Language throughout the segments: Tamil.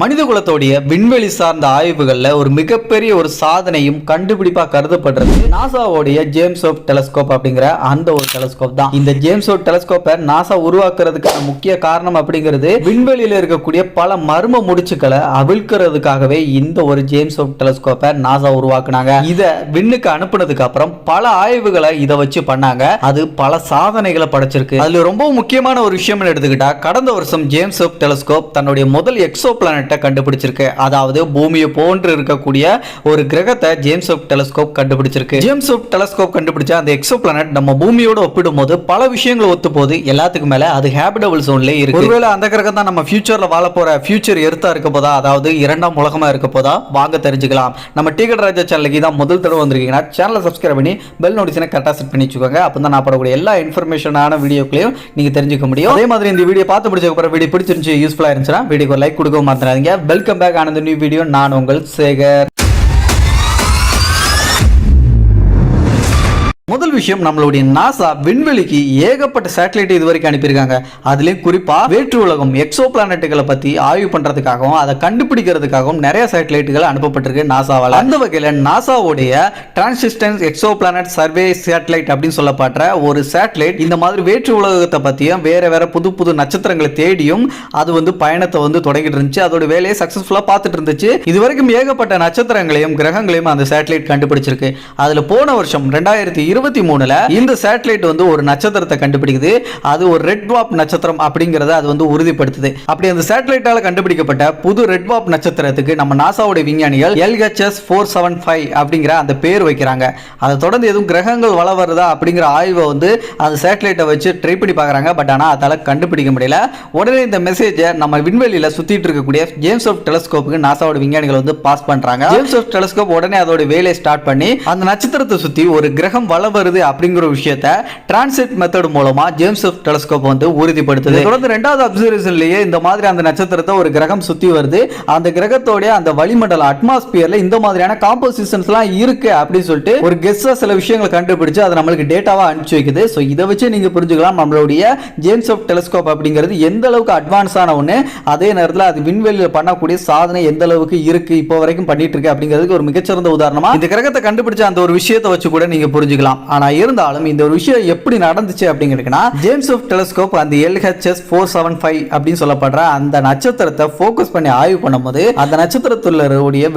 மனித குலத்தோடைய விண்வெளி சார்ந்த ஆய்வுகள்ல ஒரு மிகப்பெரிய ஒரு சாதனையும் கண்டுபிடிப்பா கருதப்படுறது நாசாவோடைய ஜேம்ஸ் ஓப் டெலஸ்கோப் அப்படிங்கிற அந்த ஒரு டெலஸ்கோப் தான். இந்த ஜேம்ஸ் ஓப் டெலஸ்கோப்பை நாசா உருவாக்குறதுக்கான முக்கிய காரணம் அப்படிங்கிறது விண்வெளியில இருக்கக்கூடிய பல மர்ம முடிச்சுக்களை அவிழ்க்கிறதுக்காகவே இந்த ஒரு ஜேம்ஸ் ஓப் டெலஸ்கோப்பை நாசா உருவாக்குனாங்க. இதை விண்ணுக்கு அனுப்புனதுக்கு அப்புறம் பல ஆய்வுகளை இதை வச்சு பண்ணாங்க. அது பல சாதனைகளை படைச்சிருக்கு. அதுல ரொம்ப முக்கியமான ஒரு விஷயம் எடுத்துக்கிட்டா கடந்த வருஷம் ஜேம்ஸ் ஓப் டெலஸ்கோப் தன்னுடைய முதல் எக்ஸோ பிளானட் பிளானட்டை கண்டுபிடிச்சிருக்கு. அதாவது பூமியை போன்று இருக்கக்கூடிய ஒரு கிரகத்தை ஜேம்ஸ் வெப் டெலஸ்கோப் கண்டுபிடிச்சிருக்கு. ஜேம்ஸ் வெப் டெலஸ்கோப் கண்டுபிடிச்ச அந்த எக்ஸோ பிளானட் நம்ம பூமியோட ஒப்பிடும்போது பல விஷயங்களை ஒத்து போகுது எல்லாத்துக்கும் மேல அது ஹேபிடபிள் சோன்லேயே இருக்கு. ஒருவேளை அந்த கிரகம் தான் நம்ம ஃபியூச்சர்ல வாழ போற ஃபியூச்சர் எர்த்தா இருக்க போதா? அதாவது இரண்டாம் உலகமா இருக்க போதா? வாங்க தெரிஞ்சுக்கலாம். நம்ம டிக்கெட் ராஜா சேனலுக்கு தான் முதல் தடவை வந்திருக்கீங்கன்னா சேனலை சப்ஸ்கிரைப் பண்ணி பெல் நோட்டிஷனை கரெக்டாக செட் பண்ணி வச்சுக்கோங்க. அப்போ தான் நான் போடக்கூடிய எல்லா இன்ஃபர்மேஷனான வீடியோக்களையும் நீங்க தெரிஞ்சுக்க முடியும். அதே மாதிரி இந்த வீடியோ பார்த்து பிடிச்ச அப்புறம் வீடியோ பிடிச்சிருந்துச்சு யூஸ்ஃபுல்லாக இருந்துச்சுன்னா வீடியோக்கு லைக் கொடுக்க welcome back Anand new video நான் உங்கள் சேகர். முதல் விஷயம் நம்மளுடைய நாசா விண்வெளிக்கு ஏகப்பட்ட சேட்டலைட் இது வரைக்கும் அனுப்பியிருக்காங்க. அதுலேயும் குறிப்பாக வேற்று உலகம் எக்ஸோ பிளானட்டுகளை பற்றி ஆய்வு பண்ணுறதுக்காகவும் அதை கண்டுபிடிக்கிறதுக்காகவும் நிறைய சேட்டலைட்டுகள் அனுப்பப்பட்டிருக்கு நாசாவால் அந்த வகையில் நாசாவுடைய transiting exoplanet survey satellite அப்படின்னு சொல்லப்படுற ஒரு சேட்டலைட் இந்த மாதிரி வேற்று உலகத்தை பற்றியும் வேற வேற புது புது நட்சத்திரங்களை தேடியும் அது வந்து பயணத்தை வந்து தொடங்கிட்டு இருந்துச்சு. அதோட வேலையை சக்ஸஸ்ஃபுல்லாக பார்த்துட்டு இருந்துச்சு. இது வரைக்கும் ஏகப்பட்ட நட்சத்திரங்களையும் கிரகங்களையும் அந்த சேட்டலைட் கண்டுபிடிச்சிருக்கு. அதில் போன வருஷம் ரெண்டாயிரத்தி இருபத்தி மூணுல இந்த சேட்டலைட் வந்து ஒரு நட்சத்திரத்தை கண்டுபிடிக்குது. அது ஒரு ரெட் வாப் நட்சத்திரம் அப்படிங்கறத அது வந்து உறுதிப்படுத்துது. அப்படி அந்த சேட்டலைட்டால கண்டுபிடிக்கப்பட்ட புது ரெட் வாப் நட்சத்திரத்துக்கு நம்ம நாசாவுடைய விஞ்ஞானிகள் எல்ஹெச்எஸ் ஃபோர் செவன் ஃபைவ் அப்படிங்கிற அந்த பேர் வைக்கிறாங்க. அதை தொடர்ந்து எதுவும் கிரகங்கள் வள வருதா அப்படிங்கிற ஆய்வை வந்து அந்த சேட்டலைட்டை வச்சு ட்ரை பண்ணி பார்க்குறாங்க. பட் ஆனால் அதால கண்டுபிடிக்க முடியல. உடனே இந்த மெசேஜை நம்ம விண்வெளியில் சுற்றிட்டு இருக்கக்கூடிய ஜேம்ஸ் ஆஃப் டெலஸ்கோப்புக்கு நாசாவோட விஞ்ஞானிகள் வந்து பாஸ் பண்றாங்க. ஜேம்ஸ் ஆஃப் டெலஸ்கோப் உடனே அதோட வேலையை ஸ்டார்ட் பண்ணி அந்த நட்சத்திரத்தை சுற்றி ஒரு கிரகம் வள வருது அப்படிங்கிற விஷயத்த டிரான்சிட் மெத்தட் மூலமா ஜேம்ஸ் டெலஸ்கோப் வந்து உறுதிப்படுத்துது. தொடர்ந்து ரெண்டாவது அப்சர்வேஷன்லயே இந்த மாதிரி அந்த நட்சத்திரத்தை ஒரு கிரகம் சுத்தி வருது. அந்த கிரகத்தோட அந்த வளிமண்டல அட்மாஸ்பியர்ல இந்த மாதிரியான காம்போசிஷன்ஸ்லாம் இருக்கு அப்படின்னு சொல்லிட்டு ஒரு கெஸ்ஸா சில விஷயங்களை கண்டுபிடிச்சு அது நம்மளுக்கு டேட்டாவா அனுப்பிச்சு வைக்குது. ஸோ இதை வச்சு நீங்க புரிஞ்சுக்கலாம் நம்மளுடைய ஜேம்ஸ் ஆஃப் டெலஸ்கோப் அப்படிங்கிறது எந்த அளவுக்கு அட்வான்ஸான ஒன்று அதே நேரத்தில் அது விண்வெளியில் பண்ணக்கூடிய சாதனை எந்த அளவுக்கு இருக்கு இப்போ வரைக்கும் பண்ணிட்டு இருக்கு அப்படிங்கிறதுக்கு ஒரு மிகச்சிறந்த உதாரணமா இந்த கிரகத்தை கண்டுபிடிச்ச அந்த ஒரு விஷயத்தை வச்சு கூட நீங்க புரிஞ்சுக்கலாம். ஆனால் இருந்தாலும் இந்த ஒரு விஷயம் எப்படி நடந்துச்சு அப்படிங்கிறதுக்குன்னா ஜேம்ஸ் ஆஃப் டெலஸ்கோப் அந்த L H S four seven five அப்படின்னு சொல்லப்படுற அந்த நட்சத்திரத்தை ஃபோக்கஸ் பண்ணி ஆய்வு பண்ணும்போது அந்த நட்சத்திரத்துல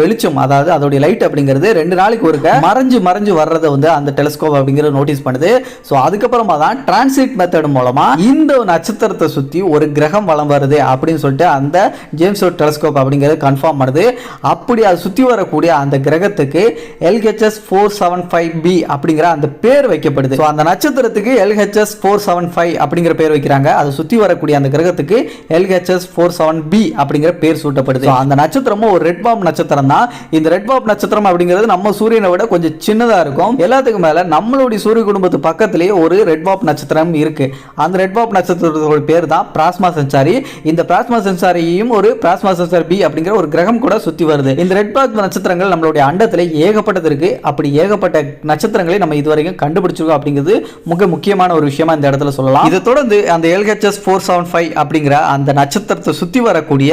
வெளிச்சம் அதாவது அதோடைய லைட் அப்படிங்கிறது ரெண்டு நாளைக்கு ஒருக்க மறைஞ்சு மறைஞ்சு வர்றதை வந்து அந்த டெலஸ்கோப் அப்படிங்கிறது நோட்டீஸ் பண்ணுது. ஸோ அதுக்கப்புறமா தான் டிரான்ஸ்லேட் மெத்தட் மூலமா இந்த நட்சத்திரத்தை சுற்றி ஒரு கிரகம் வளம் வருது அப்படின்னு சொல்லிட்டு அந்த ஜேம்ஸ் ஆஃப் டெலஸ்கோப் அப்படிங்கிறது கன்ஃபார்ம் பண்ணுது. அப்படி அது சுத்தி வரக்கூடிய அந்த கிரகத்துக்கு LHS four seven five B அப்படிங்கிற அந்த பேர் வைக்கப்படுது. ஸோ அந்த நட்சத்திரத்துக்கு எல்ஹெச்எஸ் ஃபோர் செவன் ஃபைவ் அப்படிங்கிற பேர் வைக்கிறாங்க. அதை சுத்தி வரக்கூடிய அந்த கிரகத்துக்கு எல்ஹெச்எஸ் ஃபோர் செவன் பி அப்படிங்கிற பேர் சூட்டப்படுது. அந்த நட்சத்திரமும் ஒரு ரெட் பாப் நட்சத்திரம் தான். இந்த ரெட் பாப் நட்சத்திரம் அப்படிங்கிறது நம்ம சூரியனை விட கொஞ்சம் சின்னதா இருக்கும். எல்லாத்துக்கும் மேல நம்மளுடைய சூரிய குடும்பத்து பக்கத்திலேயே ஒரு ரெட் பாப் நட்சத்திரம் இருக்கு. அந்த ரெட் பாப் நட்சத்திரத்தோட பேர் தான் பிராஸ்மா சென்சாரி. இந்த பிராஸ்மா சென்சாரியையும் ஒரு பிராஸ்மா சென்சார் பி அப்படிங்கிற ஒரு கிரகம் கூட சுத்தி வருது. இந்த ரெட் பாப் நட்சத்திரங்கள் நம்மளுடைய அண்டத்தில் ஏகப்பட்டது இருக்கு. அப்படி ஏகப்பட்ட நட்சத்திரங்களை நம்ம வரைக்கும் கண்டுபிடிச்சிருக்கோம் அப்படிங்கிறது மிக முக்கியமான ஒரு விஷயமா இந்த இடத்துல சொல்லலாம். இதை தொடர்ந்து அந்த எல்ஹெச்எஸ் ஃபோர் செவன் ஃபைவ் அப்படிங்கிற அந்த நட்சத்திரத்தை சுத்தி வரக்கூடிய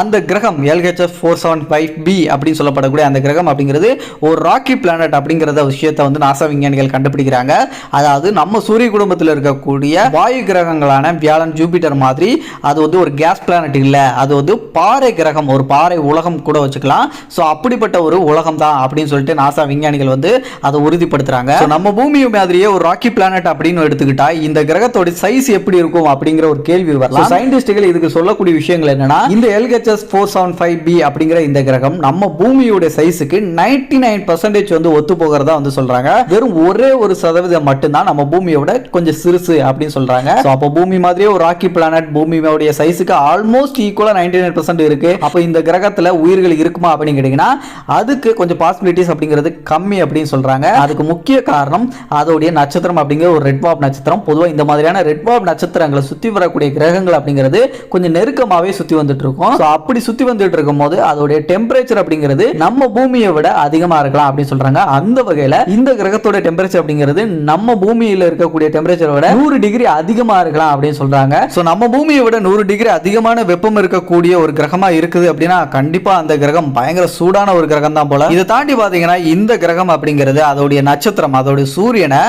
அந்த கிரகம் LHS four seven five B அப்படின்னு சொல்லப்படக்கூடிய அந்த கிரகம் அப்படிங்கிறது ஒரு ராக்கி பிளானட் அப்படிங்கிறத விஷயத்தை வந்து நாசா விஞ்ஞானிகள் கண்டுபிடிக்கிறாங்க. அதாவது நம்ம சூரிய குடும்பத்தில் இருக்கக்கூடிய வாயு கிரகங்களான வியாழன் ஜூபிட்டர் மாதிரி அது வந்து ஒரு கேஸ் பிளானட் இல்லை. அது வந்து பாறை கிரகம் ஒரு பாறை உலகம் கூட வச்சுக்கலாம். ஸோ அப்படிப்பட்ட ஒரு உலகம் தான் அப்படின்னு சொல்லிட்டு நாசா விஞ்ஞானிகள் வந்து அதை உறுதிப்படுத்துறாங்க. நம்ம நம்ம பூமி மாதிரியே ஒரு ராக்கி பிளானட் அப்படின்னு எடுத்துக்கிட்டா இந்த கிரகத்தோட சைஸ் எப்படி இருக்கும் அப்படிங்கிற ஒரு கேள்வி வரலாம். சயின்டிஸ்டுகள் இதுக்கு சொல்லக்கூடிய விஷயங்கள் என்னன்னா இந்த LHS four seven five B அப்படிங்கிற இந்த கிரகம் நம்ம பூமியோட சைஸுக்கு நைன்டி நைன் பர்சன்டேஜ் வந்து ஒத்து போகிறதா வந்து சொல்றாங்க. வெறும் ஒரே ஒரு சதவீதம் மட்டும்தான் நம்ம பூமியோட கொஞ்சம் சிறுசு அப்படின்னு சொல்றாங்க. So, அப்போ பூமி மாதிரியே ஒரு ராக்கி பிளானட் பூமியோடைய சைஸுக்கு ஆல்மோஸ்ட் ஈக்குவலா நைன்டி நைன் பர்சன்ட் இருக்கு. அப்போ இந்த கிரகத்துல உயிர்கள் இருக்குமா அப்படின்னு கேட்டீங்கன்னா அதுக்கு கொஞ்சம் பாசிபிலிட்டிஸ் அப்படிங்கிறது கம்மி அப்படின்னு சொல்றாங்க. அதுக்கு முக்கிய காரணம் காரணம் அதோடைய நட்சத்திரம் அப்படிங்கிற ஒரு ரெட் வாப் நட்சத்திரம். பொதுவாக இந்த மாதிரியான ரெட் வாப் நட்சத்திரங்களை சுற்றி வரக்கூடிய கிரகங்கள் அப்படிங்கிறது கொஞ்சம் நெருக்கமாகவே சுற்றி வந்துட்டு இருக்கும் ஸோ அப்படி சுற்றி வந்துட்டு இருக்கும் போது அதோடைய டெம்பரேச்சர் அப்படிங்கிறது நம்ம பூமியை விட அதிகமாக இருக்கலாம் அப்படின்னு சொல்கிறாங்க அந்த வகையில் இந்த கிரகத்தோட டெம்பரேச்சர் அப்படிங்கிறது நம்ம பூமியில் இருக்கக்கூடிய டெம்பரேச்சரை விட நூறு டிகிரி அதிகமாக இருக்கலாம் அப்படின்னு சொல்கிறாங்க ஸோ நம்ம பூமியை விட நூறு டிகிரி அதிகமான வெப்பம் இருக்கக்கூடிய ஒரு கிரகமாக இருக்குது அப்படின்னா கண்டிப்பாக அந்த கிரகம் பயங்கர சூடான ஒரு கிரகம் தான் போல. இதை தாண்டி பார்த்தீங்கன்னா இந்த கிரகம் அப்படிங்கிறது அதோடைய நட்சத்திரம் அதோட அதோடைய சூரியனை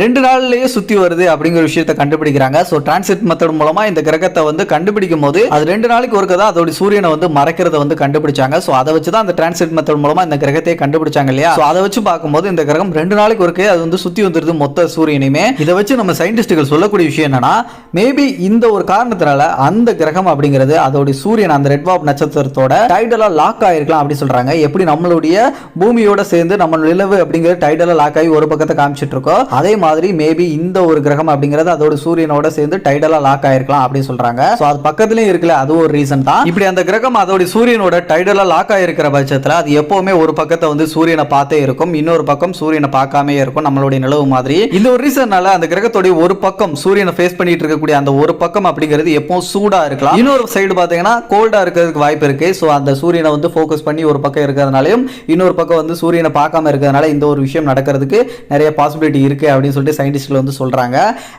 ரெண்டு நாள்லயே சுத்தி வருது அப்படிங்கிற விஷயத்தை கண்டுபிடிக்கிறாங்க. ஸோ டிரான்சிட் மெத்தட் மூலமா இந்த கிரகத்தை வந்து கண்டுபிடிக்கும் போது அது ரெண்டு நாளைக்கு ஒருக்க தான் அதோட சூரியனை வந்து மறைக்கிறத வந்து கண்டுபிடிச்சாங்க. ஸோ அதை வச்சு தான் அந்த டிரான்சிட் மெத்தட் மூலமா இந்த கிரகத்தையே கண்டுபிடிச்சாங்க இல்லையா? ஸோ அதை வச்சு பார்க்கும்போது இந்த கிரகம் ரெண்டு நாளைக்கு ஒருக்கே அது வந்து சுத்தி வந்துருது மொத்த சூரியனையுமே. இதை வச்சு நம்ம சயின்டிஸ்டுகள் சொல்லக்கூடிய விஷயம் என்னன்னா மேபி இந்த ஒரு காரணத்தினால அந்த கிரகம் அப்படிங்கிறது அதோட சூரியன் அந்த ரெட் வாப் நட்சத்திரத்தோட டைடலா லாக் ஆயிருக்கலாம் அப்படி சொல்றாங்க. எப்படி நம்மளுடைய பூமியோட சேர்ந்து நம்ம நிலவு அப்படிங்கிற டைடலா லாக் ஆகி ஒரு பக்கத்தை காமிச்சிட்டு இருக்கோ அதே மாதிரி மேபி இந்த ஒரு கிரகம் அப்படிங்கிறது அதோட சூரியனோட சேர்ந்து டைடலா லாக் ஆயிருக்கலாம் அப்படின்னு சொல்றாங்க. ஸோ அது பக்கத்துலயும் இருக்குல்ல அது ஒரு ரீசன் தான். இப்படி அந்த கிரகம் அதோட சூரியனோட டைடலா லாக் ஆயிருக்கிற பட்சத்தில் அது எப்பவுமே ஒரு பக்கத்தை வந்து சூரியனை பார்த்தே இருக்கும். இன்னொரு பக்கம் சூரியனை பார்க்காமே இருக்கும் நம்மளுடைய நிலவு மாதிரி. இந்த ஒரு ரீசன்னால அந்த கிரகத்துடைய ஒரு பக்கம் சூரியனை ஃபேஸ் பண்ணிட்டு இருக்கக்கூடிய அந்த ஒரு பக்கம் அப்படிங்கிறது எப்பவும் சூடா இருக்கலாம். இன்னொரு சைடு பாத்தீங்கன்னா கோல்டா இருக்கிறதுக்கு வாய்ப்பு இருக்கு. ஸோ அந்த சூரியனை வந்து ஃபோக்கஸ் பண்ணி ஒரு பக்கம் இருக்கிறதுனாலையும் இன்னொரு பக்கம் வந்து சூரியனை பார்க்காம இருக்கிறதுனால இந்த ஒரு விஷயம் நடக்கிறதுக்கு நிறைய நிறைய பாசிபிலிட்டி இருக்குது அப்படின்னு சொல்லிட்டு சயின்டிஸ்ட்கள் வந்து சொல்கிறாங்க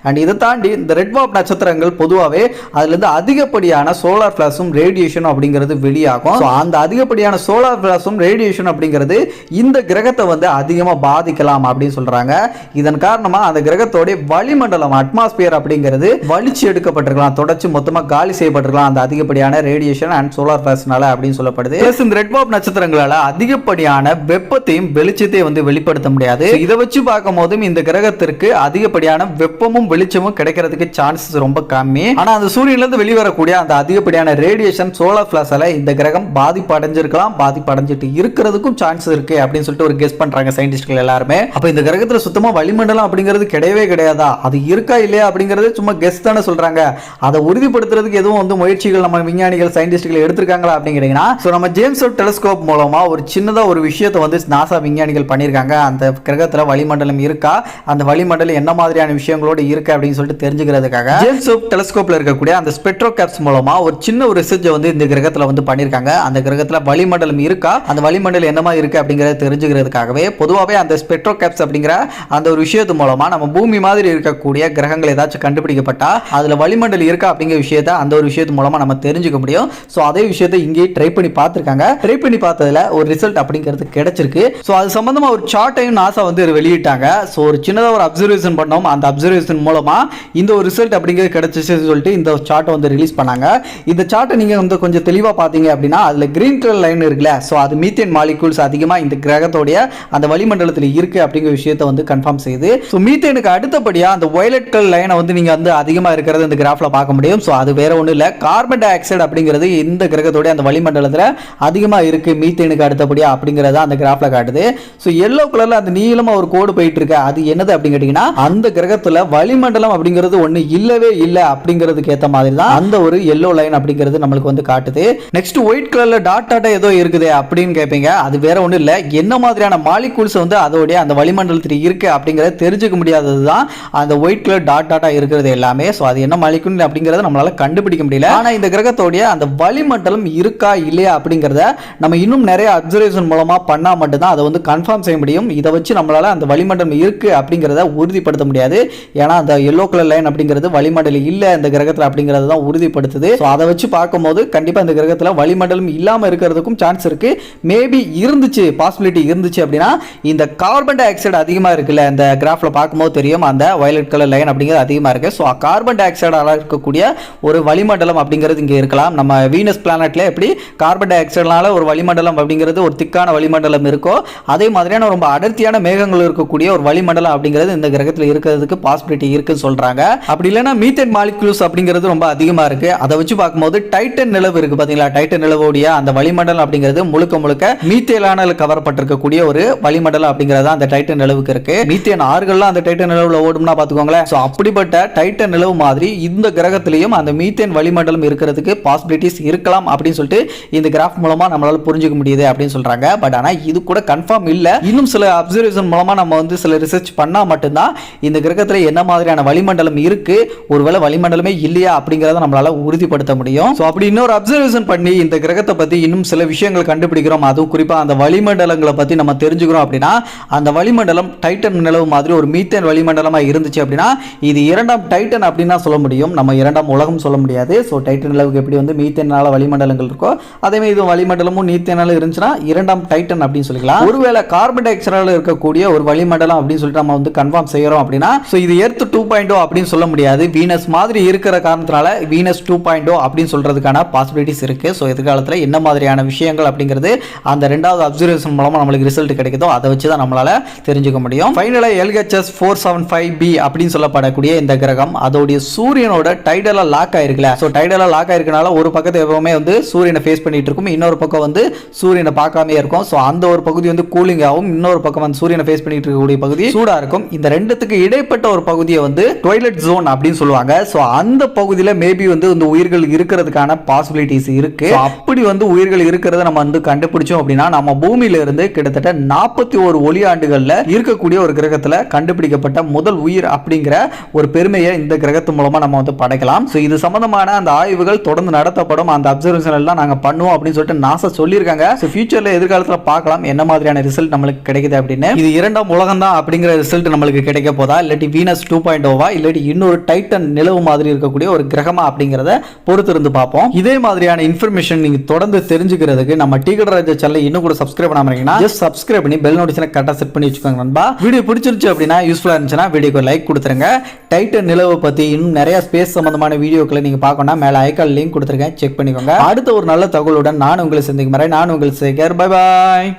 அண்ட் இதை தாண்டி இந்த ரெட் வாப் நட்சத்திரங்கள் பொதுவாகவே அதுலேருந்து அதிகப்படியான சோலார் பிளாஸும் ரேடியேஷன் அப்படிங்கிறது வெளியாகும். ஸோ அந்த அதிகப்படியான சோலார் பிளாஸும் ரேடியேஷன் அப்படிங்கிறது இந்த கிரகத்தை வந்து அதிகமாக பாதிக்கலாம் அப்படின்னு சொல்கிறாங்க இதன் காரணமாக அந்த கிரகத்தோடைய வளிமண்டலம் அட்மாஸ்பியர் அப்படிங்கிறது வலிச்சு எடுக்கப்பட்டிருக்கலாம். தொடர்ச்சி மொத்தமாக காலி செய்யப்பட்டிருக்கலாம் அந்த அதிகப்படியான ரேடியேஷன் அண்ட் சோலார் பிளாஸ்னால அப்படின்னு சொல்லப்படுது. Plus இந்த ரெட் வாப் நட்சத்திரங்களால் அதிகப்படியான வெப்பத்தையும் வெளிச்சத்தையும் வந்து வெளிப்படுத்த முடியாது. இதை வச்சு பார்க்க பார்க்கும்போதும் இந்த கிரகத்திற்கு அதிகப்படியான வெப்பமும் வெளிச்சமும் கிடைக்கிறதுக்கு சான்சஸ் ரொம்ப கம்மி. ஆனா அந்த சூரியன்ல இருந்து வெளிவரக்கூடிய அந்த அதிகப்படியான ரேடியேஷன் சோலார் பிளாஸால இந்த கிரகம் பாதிப்பு அடைஞ்சிருக்கலாம் பாதிப்பு அடைஞ்சிட்டு இருக்கிறதுக்கும் சான்ஸ் இருக்கு அப்படின்னு சொல்லிட்டு ஒரு கெஸ் பண்றாங்க சயின்டிஸ்ட்கள் எல்லாருமே. அப்ப இந்த கிரகத்துல சுத்தமா வளிமண்டலம் அப்படிங்கிறது கிடையவே கிடையாதா? அது இருக்கா இல்லையா அப்படிங்கிறது சும்மா கெஸ் தானே சொல்றாங்க. அதை உறுதிப்படுத்துறதுக்கு எதுவும் வந்து முயற்சிகள் நம்ம விஞ்ஞானிகள் சயின்டிஸ்ட்கள் எடுத்திருக்காங்களா அப்படிங்கிறீங்கன்னா ஸோ நம்ம ஜேம்ஸ் டெலஸ்கோப் டெலிஸ்கோப் மூலமா ஒரு சின்னதா ஒரு விஷயத்தை வந்து நாசா விஞ்ஞானிகள் பண்ணியிருக்காங்க. அந்த கிரகத்துல வளிமண்டலம் இருக்கா? அந்த வளிமண்டலம் என்ன மாதிரியான விஷயங்களோட இருக்கு அப்படின்னு சொல்லிட்டு தெரிஞ்சுக்கிறதுக்காக ஜேம்ஸ் வெப் டெலஸ்கோப்ல இருக்கக்கூடிய அந்த ஸ்பெட்ரோ கேப்ஸ் மூலமா ஒரு சின்ன ஒரு ரிசர்ச் வந்து இந்த கிரகத்துல வந்து பண்ணியிருக்காங்க. அந்த கிரகத்துல வளிமண்டலம் இருக்கா? அந்த வளிமண்டலம் என்னமா இருக்கு அப்படிங்கறத தெரிஞ்சுக்கிறதுக்காகவே பொதுவாகவே அந்த ஸ்பெட்ரோ கேப்ஸ் அப்படிங்கிற அந்த ஒரு விஷயத்து மூலமா நம்ம பூமி மாதிரி இருக்கக்கூடிய கிரகங்கள் ஏதாச்சும் கண்டுபிடிக்கப்பட்டா அதுல வளிமண்டலம் இருக்கா அப்படிங்கிற விஷயத்த அந்த ஒரு விஷயத்து மூலமா நம்ம தெரிஞ்சுக்க முடியும். ஸோ அதே விஷயத்தை இங்கேயே ட்ரை பண்ணி பார்த்துருக்காங்க. ட்ரை பண்ணி பார்த்ததுல ஒரு ரிசல்ட் அப்படிங்கிறது கிடைச்சிருக்கு. ஸோ அது சம்பந்தமா ஒரு சார்ட்டையும் நாசா வந்து வெளியிட்டாங்க. ஸோ ஒரு சின்னதாக ஒரு அப்சர்வேஷன் பண்ணோம். அந்த அப்சர்வேஷன் மூலமாக இந்த ஒரு ரிசல்ட் அப்படிங்கிறது கிடைச்சிச்சுன்னு சொல்லிட்டு இந்த சார்ட்டை வந்து ரிலீஸ் பண்ணாங்க. இந்த சார்ட்டை நீங்க வந்து கொஞ்சம் தெளிவா பார்த்தீங்க அப்படின்னா அதில் கிரீன் கலர் லைன் இருக்குல்ல. ஸோ அது மீத்தேன் மாலிகூல்ஸ் அதிகமாக இந்த கிரகத்தோடைய அந்த வளிமண்டலத்தில் இருக்கு அப்படிங்கிற விஷயத்தை வந்து கன்ஃபார்ம் செய்யுது ஸோ மீத்தேனுக்கு அடுத்தபடியா அந்த ஒயலட் கலர் லைனை வந்து நீங்க வந்து அதிகமாக இருக்கிறது இந்த கிராஃபில் பார்க்க முடியும். ஸோ அது வேற ஒன்றும் இல்லை. கார்பன் டை ஆக்சைடு அப்படிங்கிறது இந்த கிரகத்தோடைய அந்த வளிமண்டலத்தில் அதிகமாக இருக்கு. மீத்தேனுக்கு அடுத்தபடியாக அப்படிங்கிறத அந்த கிராஃபில் காட்டுது. ஸோ எல்லோ கலர்ல அந்த நீளமாக ஒரு கோடு போயிட்டு இருக்கு அது என்னது அப்படின்னு கேட்டீங்கன்னா அந்த கிரகத்துல வளிமண்டலம் அப்படிங்கிறது ஒண்ணு இல்லவே இல்லை அப்படிங்கிறதுக்கு ஏத்த மாதிரி தான் அந்த ஒரு எல்லோ லைன் அப்படிங்கிறது நம்மளுக்கு வந்து காட்டுது. நெக்ஸ்ட் ஒயிட் கலர்ல டாட் டாட்டா ஏதோ இருக்குது அப்படின்னு கேட்பீங்க அது வேற ஒன்றும் இல்லை. என்ன மாதிரியான மாலிகூல்ஸ் வந்து அதோடைய அந்த வளிமண்டலத்தில் இருக்கு அப்படிங்கிறத தெரிஞ்சுக்க முடியாதது தான் அந்த ஒயிட் கலர் டாட் டாட்டா இருக்கிறது எல்லாமே. ஸோ அது என்ன மாலிகூல் அப்படிங்கிறத நம்மளால கண்டுபிடிக்க முடியல. ஆனா இந்த கிரகத்தோடைய அந்த வளிமண்டலம் இருக்கா இல்லையா அப்படிங்கிறத நம்ம இன்னும் நிறைய அப்சர்வேஷன் மூலமா பண்ணா மட்டும்தான் அதை வந்து கன்ஃபார்ம் செய்ய முடியும். இதை வச்சு நம்மளால அந்த வளிமண்டலம் இருக்கு அப்படிங்கிறத உறுதிப்படுத்த முடியாது. ஏன்னா அந்த எல்லோ கலர் லைன் அப்படிங்கிறது வளிமண்டலம் இல்லை இந்த கிரகத்தில் அப்படிங்கிறது தான் உறுதிப்படுத்துது. ஸோ அதை வச்சு பார்க்கும்போது கண்டிப்பாக இந்த கிரகத்தில் வளிமண்டலம் இல்லாமல் இருக்கிறதுக்கும் சான்ஸ் இருக்கு. மேபி இருந்துச்சு பாசிபிலிட்டி இருந்துச்சு அப்படின்னா இந்த கார்பன் டை ஆக்சைடு அதிகமாக இருக்குல்ல இந்த கிராஃபில் பார்க்கும்போது தெரியும். அந்த வயலட் கலர் லைன் அப்படிங்கிறது அதிகமாக இருக்கு. ஸோ கார்பன் டை ஆக்சைடால இருக்கக்கூடிய ஒரு வளிமண்டலம் அப்படிங்கிறது இங்கே இருக்கலாம். நம்ம வீனஸ் பிளானட்ல எப்படி கார்பன் டை ஆக்சைடுனால ஒரு வளிமண்டலம் அப்படிங்கிறது ஒரு திக்கான வளிமண்டலம் இருக்கோ அதே மாதிரியான ரொம்ப அடர்த்தியான மேகங்கள் இருக்கக்கூடிய ஒரு வளிமண்டலம் அப்படிங்கிறது இந்த கிரகத்தில் இருக்கிறதுக்கு பாசிபிலிட்டி இருக்குன்னு சொல்றாங்க. அப்படி இல்லைன்னா மீத்தேன் மாலிகுல்ஸ் அப்படிங்கிறது ரொம்ப அதிகமாக இருக்கு. அதை வச்சு பார்க்கும்போது டைட்டன் நிலவு இருக்கு பார்த்தீங்களா டைட்டன் நிலவுடைய அந்த வளிமண்டலம் அப்படிங்கிறது முழுக்க முழுக்க மீத்தேலான கவரப்பட்டிருக்கக்கூடிய ஒரு வளிமண்டலம் அப்படிங்கிறது அந்த டைட்டன் நிலவுக்கு இருக்கு. மீத்தேன் ஆறுகள்லாம் அந்த டைட்டன் நிலவுல ஓடும்னா பாத்துக்கோங்களேன் ஸோ அப்படிப்பட்ட டைட்டன் நிலவு மாதிரி இந்த கிரகத்திலையும் அந்த மீத்தேன் வளிமண்டலம் இருக்கிறதுக்கு பாசிபிலிட்டிஸ் இருக்கலாம் அப்படின்னு சொல்லிட்டு இந்த கிராஃப் மூலமா நம்மளால புரிஞ்சுக்க முடியுது அப்படின்னு சொல்றாங்க. பட் ஆனா இது கூட கன்ஃபார்ம் இல்ல. இன்னும் சில அப்சர்வேஷன் மூலமா நம்ம வந்து சில ரிசர்ச் பண்ணால் மட்டும்தான் இந்த கிரகத்தில் என்ன மாதிரியான வளிமண்டலம் இருக்கு? ஒருவேளை வளிமண்டலமே இல்லையா அப்படிங்கிறத நம்மளால உறுதிப்படுத்த முடியும். ஸோ அப்படி இன்னொரு அப்சர்வேஷன் பண்ணி இந்த கிரகத்தை பற்றி இன்னும் சில விஷயங்கள் கண்டுபிடிக்கிறோம். அதுவும் குறிப்பாக அந்த வளிமண்டலங்களை பற்றி நம்ம தெரிஞ்சுக்கிறோம் அப்படின்னா அந்த வளிமண்டலம் டைட்டன் நிலவு மாதிரி ஒரு மீத்தேன் வளிமண்டலமாக இருந்துச்சு அப்படின்னா இது இரண்டாம் டைட்டன் அப்படின்னா சொல்ல முடியும். நம்ம இரண்டாம் உலகம் சொல்ல முடியாது. ஸோ டைட்டன் நிலவுக்கு எப்படி வந்து மீத்தேனால வளிமண்டலங்கள் இருக்கோ அதே மாதிரி இது வளிமண்டலமும் நீத்தேனால இருந்துச்சுன்னா இரண்டாம் டைட்டன் அப்படின்னு சொல்லிக்கலாம். ஒருவேளை கார்பன் டை ஆக்சைடால இருக்கக்கூடிய ஒரு வளிமண்டலம் அப்படின்னு சொல்லிட்டு நம்ம வந்து கன்ஃபார்ம் செய்யறோம் அப்படின்னா ஸோ இது எர்த் டூ பாயிண்ட் அப்படின்னு சொல்ல முடியாது. வீனஸ் மாதிரி இருக்கிற காரணத்தினால வீனஸ் டூ பாயிண்ட் அப்படின்னு சொல்றதுக்கான பாசிபிலிட்டிஸ் இருக்கு. ஸோ எதிர்காலத்தில் என்ன மாதிரியான விஷயங்கள் அப்படிங்கிறது அந்த ரெண்டாவது அப்சர்வேஷன் மூலமாக நம்மளுக்கு ரிசல்ட் கிடைக்குதோ அதை வச்சு தான் நம்மளால தெரிஞ்சுக்க முடியும். ஃபைனலாக LHS four seven five B அப்படின்னு சொல்லப்படக்கூடிய இந்த கிரகம் அதோடைய சூரியனோட டைடலாக லாக் ஆயிருக்குல்ல. ஸோ டைடலாக லாக் ஆயிருக்கனால ஒரு பக்கத்தை எப்பவுமே வந்து சூரியனை ஃபேஸ் பண்ணிட்டு இருக்கும். இன்னொரு பக்கம் வந்து சூரியனை பார்க்காமே இருக்கும். ஸோ அந்த ஒரு பகுதி வந்து கூலிங் ஆகும். இன்னொரு பக்கம் வந்து சூரியனை ஃபேஸ் பண்ணிட்டு இருக்கக்கூடிய பகுதி சூடா இருக்கும். இந்த ரெண்டுத்துக்கு இடைப்பட்ட ஒரு பகுதியை வந்து டொய்லெட் ஜோன் அப்படின்னு சொல்லுவாங்க. ஸோ அந்த பகுதியில் மேபி வந்து இந்த உயிர்கள் இருக்கிறதுக்கான பாசிபிலிட்டிஸ் இருக்கு. அப்படி வந்து உயிர்கள் இருக்கிறத நம்ம வந்து கண்டுபிடிச்சோம் அப்படின்னா நம்ம பூமியில இருந்து கிட்டத்தட்ட நாற்பத்தி ஒரு ஒளி ஆண்டுகளில் இருக்கக்கூடிய ஒரு கிரகத்தில் கண்டுபிடிக்கப்பட்ட முதல் உயிர் அப்படிங்கிற ஒரு பெருமையை இந்த கிரகத்து மூலமா நம்ம வந்து படைக்கலாம். ஸோ இது சம்பந்தமான அந்த ஆய்வுகள் தொடர்ந்து நடத்தப்படும். அந்த அப்சர்வேஷன் எல்லாம் நாங்கள் பண்ணுவோம் அப்படின்னு சொல்லிட்டு நாசா சொல்லியிருக்காங்க. ஸோ ஃபியூச்சரில் எதிர்காலத்தில் பார்க்கலாம். என்ன மாதிரியான ரிசல்ட் நம்மளுக்கு கிடைக்குது அப்படின்னு. இது இரண்டாம் தான் அப்படிங்கிற ரிசல்ட் நம்மளுக்கு கிடைக்க போதா? இல்லாட்டி வீனஸ் டூ பாயிண்ட் ஓவா இல்லாட்டி இன்னொரு டைட்டன் நிலவு மாதிரி இருக்கக்கூடிய ஒரு கிரகமா அப்படிங்கிறத பொறுத்து இருந்து பார்ப்போம். இதே மாதிரியான இன்ஃபர்மேஷன் நீங்க தொடர்ந்து தெரிஞ்சுக்கிறதுக்கு நம்ம டீகட் ராஜா சேனல் இன்னும் கூட சப்ஸ்கிரைப் பண்ணாம இருக்கீங்கன்னா ஜஸ்ட் சப்ஸ்கிரைப் பண்ணி பெல் நோட்டிஃபிகேஷன் கரெக்டாக செட் பண்ணி வச்சுக்கோங்க நண்பா. வீடியோ பிடிச்சிருச்சு அப்படின்னா யூஸ்ஃபுல்லாக இருந்துச்சுன்னா வீடியோக்கு லைக் கொடுத்துருங்க. டைட்டன் நிலவை பற்றி இன்னும் நிறைய ஸ்பேஸ் சம்பந்தமான வீடியோக்களை நீங்க பார்க்கணும்னா மேலே ஐக்கால் லிங்க் கொடுத்துருக்கேன். செக் பண்ணிக்கோங்க. அடுத்த ஒரு நல்ல தகவலுடன் நான் உங்களை சந்திக்கும் வரை நான் உங்களை சேகர் பை பாய்